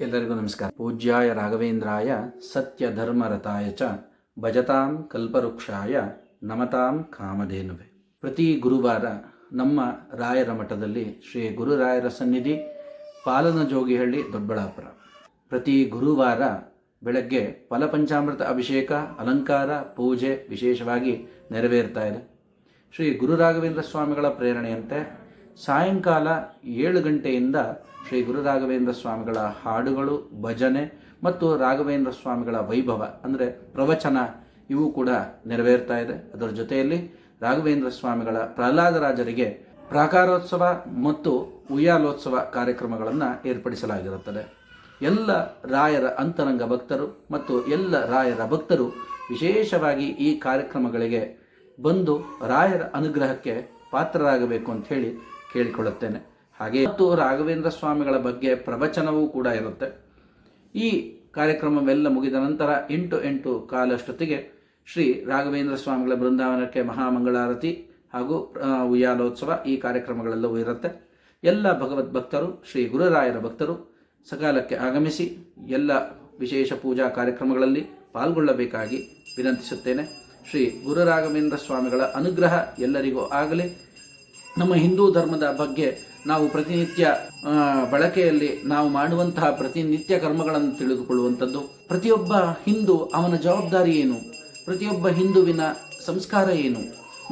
ಎಲ್ಲರಿಗೂ ನಮಸ್ಕಾರ. ಪೂಜ್ಯಾಯ ರಾಘವೇಂದ್ರಾಯ ಸತ್ಯ ಧರ್ಮರತಾಯ ಚ ಭಜತಾಂ ಕಲ್ಪವೃಕ್ಷಾಯ ನಮತಾಂ ಕಾಮಧೇನುವೆ. ಪ್ರತಿ ಗುರುವಾರ ನಮ್ಮ ರಾಯರ ಮಠದಲ್ಲಿ ಶ್ರೀ ಗುರುರಾಯರ ಸನ್ನಿಧಿ ಪಾಲನ ಜೋಗಿಹಳ್ಳಿ ದೊಡ್ಡಬಳ್ಳಾಪುರ ಪ್ರತಿ ಗುರುವಾರ ಬೆಳಗ್ಗೆ ಫಲಪಂಚಾಮೃತ ಅಭಿಷೇಕ, ಅಲಂಕಾರ, ಪೂಜೆ ವಿಶೇಷವಾಗಿ ನೆರವೇರ್ತಾ ಇದೆ. ಶ್ರೀ ಗುರು ರಾಘವೇಂದ್ರ ಸ್ವಾಮಿಗಳ ಪ್ರೇರಣೆಯಂತೆ ಸಾಯಂಕಾಲ ಏಳು ಗಂಟೆಯಿಂದ ಶ್ರೀ ಗುರು ರಾಘವೇಂದ್ರ ಸ್ವಾಮಿಗಳ ಹಾಡುಗಳು, ಭಜನೆ ಮತ್ತು ರಾಘವೇಂದ್ರ ಸ್ವಾಮಿಗಳ ವೈಭವ, ಅಂದರೆ ಪ್ರವಚನ, ಇವು ಕೂಡ ನೆರವೇರ್ತಾ ಇದೆ. ಅದರ ಜೊತೆಯಲ್ಲಿ ರಾಘವೇಂದ್ರ ಸ್ವಾಮಿಗಳ ಪ್ರಹ್ಲಾದರಾಜರಿಗೆ ಪ್ರಾಕಾರೋತ್ಸವ ಮತ್ತು ಉಯ್ಯಾಲೋತ್ಸವ ಕಾರ್ಯಕ್ರಮಗಳನ್ನು ಏರ್ಪಡಿಸಲಾಗಿರುತ್ತದೆ. ಎಲ್ಲ ರಾಯರ ಅಂತರಂಗ ಭಕ್ತರು ಮತ್ತು ಎಲ್ಲ ರಾಯರ ಭಕ್ತರು ವಿಶೇಷವಾಗಿ ಈ ಕಾರ್ಯಕ್ರಮಗಳಿಗೆ ಬಂದು ರಾಯರ ಅನುಗ್ರಹಕ್ಕೆ ಪಾತ್ರರಾಗಬೇಕು ಅಂತ ಹೇಳಿ ಕೇಳಿಕೊಳ್ಳುತ್ತೇನೆ. ಹಾಗೆ ಮತ್ತು ರಾಘವೇಂದ್ರ ಸ್ವಾಮಿಗಳ ಬಗ್ಗೆ ಪ್ರವಚನವೂ ಕೂಡ ಇರುತ್ತೆ. ಈ ಕಾರ್ಯಕ್ರಮವೆಲ್ಲ ಮುಗಿದ ನಂತರ ಎಂಟು ಎಂಟು ಕಾಲಷ್ಟೊತ್ತಿಗೆ ಶ್ರೀ ರಾಘವೇಂದ್ರ ಸ್ವಾಮಿಗಳ ಬೃಂದಾವನಕ್ಕೆ ಮಹಾಮಂಗಳಾರತಿ ಹಾಗೂ ಉಯ್ಯಾಲೋತ್ಸವ ಈ ಕಾರ್ಯಕ್ರಮಗಳೆಲ್ಲವೂ ಇರುತ್ತೆ. ಎಲ್ಲ ಭಗವದ್ ಭಕ್ತರು, ಶ್ರೀ ಗುರುರಾಯರ ಭಕ್ತರು ಸಕಾಲಕ್ಕೆ ಆಗಮಿಸಿ ಎಲ್ಲ ವಿಶೇಷ ಪೂಜಾ ಕಾರ್ಯಕ್ರಮಗಳಲ್ಲಿ ಪಾಲ್ಗೊಳ್ಳಬೇಕಾಗಿ ವಿನಂತಿಸುತ್ತೇನೆ. ಶ್ರೀ ಗುರುರಾಘವೇಂದ್ರ ಸ್ವಾಮಿಗಳ ಅನುಗ್ರಹ ಎಲ್ಲರಿಗೂ ಆಗಲಿ. ನಮ್ಮ ಹಿಂದೂ ಧರ್ಮದ ಬಗ್ಗೆ ನಾವು ಪ್ರತಿನಿತ್ಯ ಬಳಕೆಯಲ್ಲಿ ನಾವು ಮಾಡುವಂತಹ ಪ್ರತಿನಿತ್ಯ ಕರ್ಮಗಳನ್ನು ತಿಳಿದುಕೊಳ್ಳುವಂಥದ್ದು. ಪ್ರತಿಯೊಬ್ಬ ಹಿಂದೂ ಅವನ ಜವಾಬ್ದಾರಿ ಏನು? ಪ್ರತಿಯೊಬ್ಬ ಹಿಂದುವಿನ ಸಂಸ್ಕಾರ ಏನು?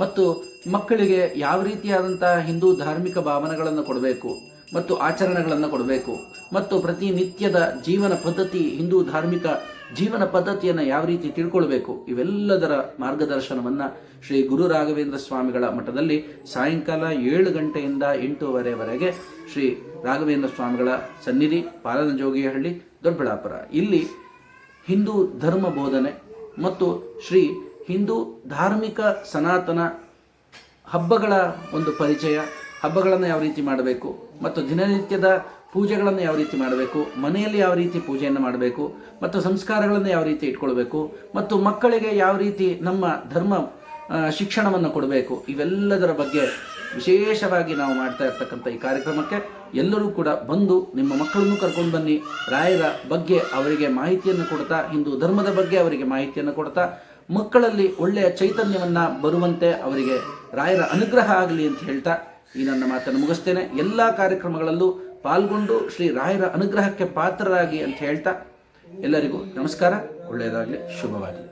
ಮತ್ತು ಮಕ್ಕಳಿಗೆ ಯಾವ ರೀತಿಯಾದಂತಹ ಹಿಂದೂ ಧಾರ್ಮಿಕ ಭಾವನೆಗಳನ್ನು ಕೊಡಬೇಕು? ಮತ್ತು ಆಚರಣೆಗಳನ್ನು ಕೊಡಬೇಕು? ಮತ್ತು ಪ್ರತಿನಿತ್ಯದ ಜೀವನ ಪದ್ಧತಿ ಹಿಂದೂ ಧಾರ್ಮಿಕ ಜೀವನ ಪದ್ಧತಿಯನ್ನು ಯಾವ ರೀತಿ ತಿಳ್ಕೊಳ್ಬೇಕು? ಇವೆಲ್ಲದರ ಮಾರ್ಗದರ್ಶನವನ್ನು ಶ್ರೀ ಗುರು ರಾಘವೇಂದ್ರ ಸ್ವಾಮಿಗಳ ಮಠದಲ್ಲಿ ಸಾಯಂಕಾಲ ಏಳು ಗಂಟೆಯಿಂದ ಎಂಟೂವರೆವರೆಗೆ ಶ್ರೀ ರಾಘವೇಂದ್ರ ಸ್ವಾಮಿಗಳ ಸನ್ನಿಧಿ, ಪಾಲನಜೋಗಿಹಳ್ಳಿ, ದೊಡ್ಡಬಳ್ಳಾಪುರ. ಇಲ್ಲಿ ಹಿಂದೂ ಧರ್ಮ ಬೋಧನೆ ಮತ್ತು ಶ್ರೀ ಹಿಂದೂ ಧಾರ್ಮಿಕ ಸನಾತನ ಹಬ್ಬಗಳ ಒಂದು ಪರಿಚಯ, ಹಬ್ಬಗಳನ್ನು ಯಾವ ರೀತಿ ಮಾಡಬೇಕು ಮತ್ತು ದಿನನಿತ್ಯದ ಪೂಜೆಗಳನ್ನು ಯಾವ ರೀತಿ ಮಾಡಬೇಕು, ಮನೆಯಲ್ಲಿ ಯಾವ ರೀತಿ ಪೂಜೆಯನ್ನು ಮಾಡಬೇಕು, ಮತ್ತು ಸಂಸ್ಕಾರಗಳನ್ನು ಯಾವ ರೀತಿ ಇಟ್ಕೊಳ್ಬೇಕು, ಮತ್ತು ಮಕ್ಕಳಿಗೆ ಯಾವ ರೀತಿ ನಮ್ಮ ಧರ್ಮ ಶಿಕ್ಷಣವನ್ನು ಕೊಡಬೇಕು, ಇವೆಲ್ಲದರ ಬಗ್ಗೆ ವಿಶೇಷವಾಗಿ ನಾವು ಮಾಡ್ತಾ ಇರ್ತಕ್ಕಂಥ ಈ ಕಾರ್ಯಕ್ರಮಕ್ಕೆ ಎಲ್ಲರೂ ಕೂಡ ಬಂದು ನಿಮ್ಮ ಮಕ್ಕಳನ್ನು ಕರ್ಕೊಂಡು ಬನ್ನಿ. ರಾಯರ ಬಗ್ಗೆ ಅವರಿಗೆ ಮಾಹಿತಿಯನ್ನು ಕೊಡ್ತಾ, ಹಿಂದೂ ಧರ್ಮದ ಬಗ್ಗೆ ಅವರಿಗೆ ಮಾಹಿತಿಯನ್ನು ಕೊಡ್ತಾ, ಮಕ್ಕಳಲ್ಲಿ ಒಳ್ಳೆಯ ಚೈತನ್ಯವನ್ನು ಬರುವಂತೆ ಅವರಿಗೆ ರಾಯರ ಅನುಗ್ರಹ ಆಗಲಿ ಅಂತ ಹೇಳ್ತಾ, ಈ ನನ್ನ ಮಾತನ್ನು ಮುಗಿಸ್ತೇನೆ. ಎಲ್ಲ ಕಾರ್ಯಕ್ರಮಗಳಲ್ಲೂ ಪಾಲ್ಗೊಂಡು ಶ್ರೀ ರಾಯರ ಅನುಗ್ರಹಕ್ಕೆ ಪಾತ್ರರಾಗಿ ಅಂತ ಹೇಳ್ತಾ ಎಲ್ಲರಿಗೂ ನಮಸ್ಕಾರ. ಒಳ್ಳೆಯದಾಗಲಿ ಶುಭವಾಗಲಿ.